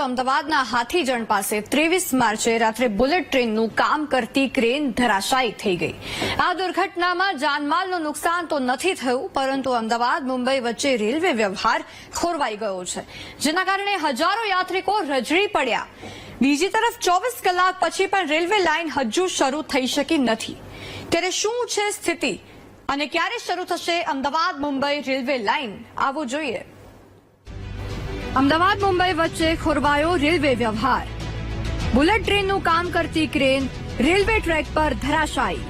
અમદાવાદના હાથીજણ પાસે ત્રેવીસ માર્ચે રાત્રે બુલેટ ટ્રેનનું કામ કરતી ક્રેન ધરાશાયી થઈ ગઈ. આ દુર્ઘટનામાં જાનમાલનું નુકસાન તો નથી થયું, પરંતુ અમદાવાદ, મુંબઈ વચ્ચે રેલવે વ્યવહાર ખોરવાઈ ગયો છે, જેના કારણે હજારો યાત્રિકો રજળી પડ્યા. બીજી તરફ ચોવીસ કલાક પછી પણ રેલવે લાઇન હજુ શરૂ થઈ શકી નથી. ત્યારે શું છે સ્થિતિ અને ક્યારે શરૂ થશે અમદાવાદ, મુંબઈ રેલવે લાઇન? આવવું જોઈએ. અમદાવાદ, મુંબઈ વચ્ચે ખોરવાયો રેલવે વ્યવહાર. બુલેટ ટ્રેનનું કામ કરતી ક્રેન રેલવે ટ્રેક પર ધરાશાયી.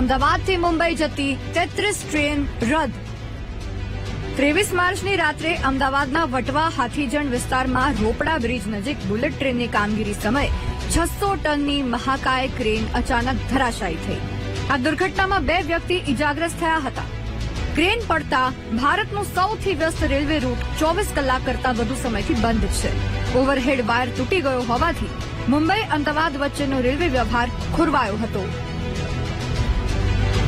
અમદાવાદથી મુંબઈ જતી તેત્રીસ ટ્રેન રદ. ત્રેવીસ માર્ચની રાત્રે અમદાવાદના વટવા હાથીજણ વિસ્તારમાં રોપડા બ્રિજ નજીક બુલેટ ટ્રેનની કામગીરી સમયે છસો ટનની મહાકાય ક્રેન અચાનક ધરાશાયી થઈ. આ દુર્ઘટનામાં બે વ્યક્તિ ઇજાગ્રસ્ત થયા હતા. ક્રેન પડતા ભારતનું સૌથી વ્યસ્ત રેલવે રૂટ ચોવીસ કલાક કરતા વધુ સમયથી બંધ છે. ઓવરહેડ વાયર તૂટી ગયો હોવાથી મુંબઈ અમદાવાદ વચ્ચેનો રેલવે વ્યવહાર ખોરવાયો હતો.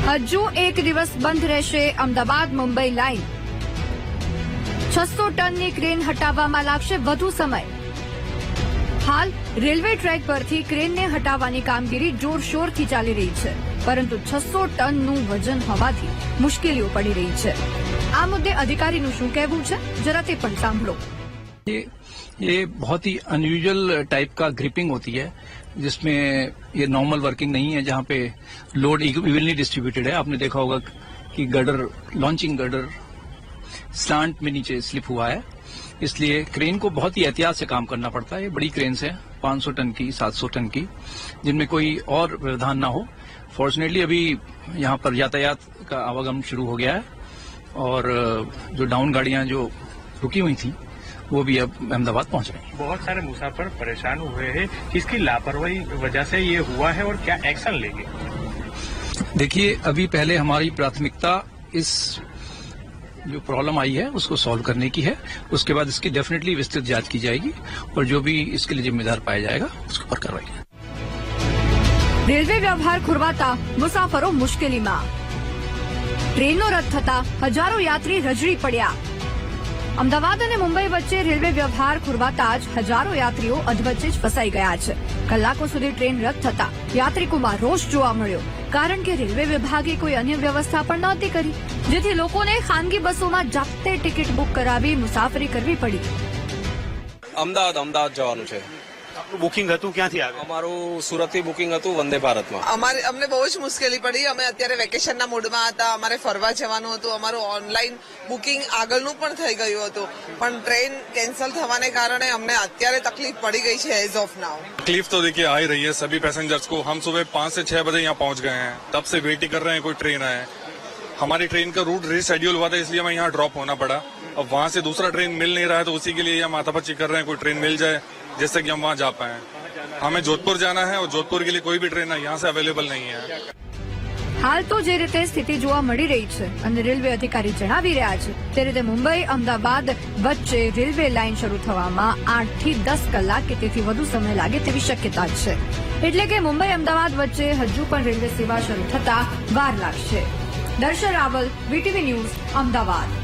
હજુ એક દિવસ બંધ રહેશે અમદાવાદ મુંબઈ લાઇન. છસો ટનની ક્રેન હટાવવામાં લાગશે વધુ સમય. હાલ રેલવે ટ્રેક પરથી ક્રેનને હટાવવાની કામગીરી જોરશોરથી ચાલી રહી છે પરંતુ છસો ટનનું વજન હોવાથી મુશ્કેલીઓ પડી રહી છે આ મુદ્દે અધિકારીનું શું કહેવું છે જરા તે પણ સાંભળો ये ये बहुत ही अनयूजुअल टाइप का ग्रिपिंग होती है जिसमें ये नॉर्मल वर्किंग नहीं है जहाँ पे लोड इवनली डिस्ट्रीब्यूटेड है आपने देखा होगा कि गडर लॉन्चिंग गडर स्लांट में नीचे स्लिप हुआ है इसलिए क्रेन को बहुत ही एहतियात से काम करना पड़ता है। ये बड़ी क्रेन्स है 500 टन की 700 टन की जिनमें कोई और व्यवधान ना हो। फॉर्चुनेटली अभी यहाँ पर यातायात का आवागमन शुरू हो गया है और जो डाउन गाड़ियाँ जो रुकी हुई थी वो भी अब अहमदाबाद पहुँच रही हैं। बहुत सारे मुसाफिर परेशान हुए हैं किसकी लापरवाही वजह से ये हुआ है और क्या एक्शन लेंगे? देखिए अभी पहले हमारी प्राथमिकता इस जो प्रॉब्लम आई है उसको सॉल्व करने की है उसके बाद इसकी डेफिनेटली विस्तृत जांच की जाएगी और जो भी इसके लिए जिम्मेदार पाया जाएगा उसके ऊपर कार्रवाई की રેલવે વ્યવહાર ખોરવાતા મુસાફરો મુશ્કેલીમાં ટ્રેનો રદ થતા હજારો યાત્રી રજડી પડ્યા અમદાવાદ અને મુંબઈ વચ્ચે રેલવે વ્યવહાર ખોરવાતા જ હજારો યાત્રીઓ અધવચ્ચે જ ફસાઈ ગયા છે કલાકો સુધી ટ્રેન રદ થતા યાત્રિકોમાં રોષ જોવા મળ્યો કારણ કે રેલવે વિભાગે કોઈ અન્ય વ્યવસ્થા પણ નહોતી કરી, જેથી લોકોને ખાનગી બસોમાં જાતે ટિકિટ બુક કરાવી મુસાફરી કરવી પડી. અમદાવાદ અમદાવાદ જવાનું છે. બુકિંગ હતું ક્યાંથી આવ્યું અમારું સુરતથી બુકિંગ હતું વંદે ભારતમાં અમારે અમને બહુ જ મુશ્કેલી પડી અમે અત્યારે વેકેશનના મૂડમાં હતા અમારે ફરવા જવાનું હતું અમારું ઓનલાઈન બુકિંગ આગળનું પણ થઈ ગયું હતું પણ ટ્રેન કેન્સલ થવાને કારણે અમને અત્યારે તકલીફ પડી ગઈ છે એઝ ઓફ નાવ તકલીફ તો देखिए आ ही रही है सभी पैसेंजर्स को हम सुबह पाँच से छह बजे यहाँ पहुँच गए हैं तब से वेट ही कर रहे हैं कोई ट्रेन आए हमारी ट्रेन का रूट रिशेड्यूल हुआ था इसलिए हमें यहाँ ड्रॉप होना पड़ा अब वहाँ से दूसरा ट्रेन मिल नहीं रहा है तो उसी के लिए यहाँ माथापच्ची कर रहे हैं कोई ट्रेन मिल जाए जिससे कि हम वहाँ जा पाए हमें जोधपुर जाना है और जोधपुर के लिए कोई भी ट्रेन यहाँ से अवेलेबल नहीं है હાલ તો જે રીતે સ્થિતિ જોવા મળી રહી છે અને રેલવે અધિકારી જણાવી રહ્યા છે તે રીતે મુંબઈ અમદાવાદ વચ્ચે રેલવે લાઇન શરૂ થવામાં આઠ થી દસ કલાક કે તેથી વધુ સમય લાગે તેવી શક્યતા છે એટલે કે મુંબઈ અમદાવાદ વચ્ચે હજુ પણ રેલવે સેવા શરૂ થતા વાર લાગશે દર્શન રાવલ વીટીવી ન્યૂઝ અમદાવાદ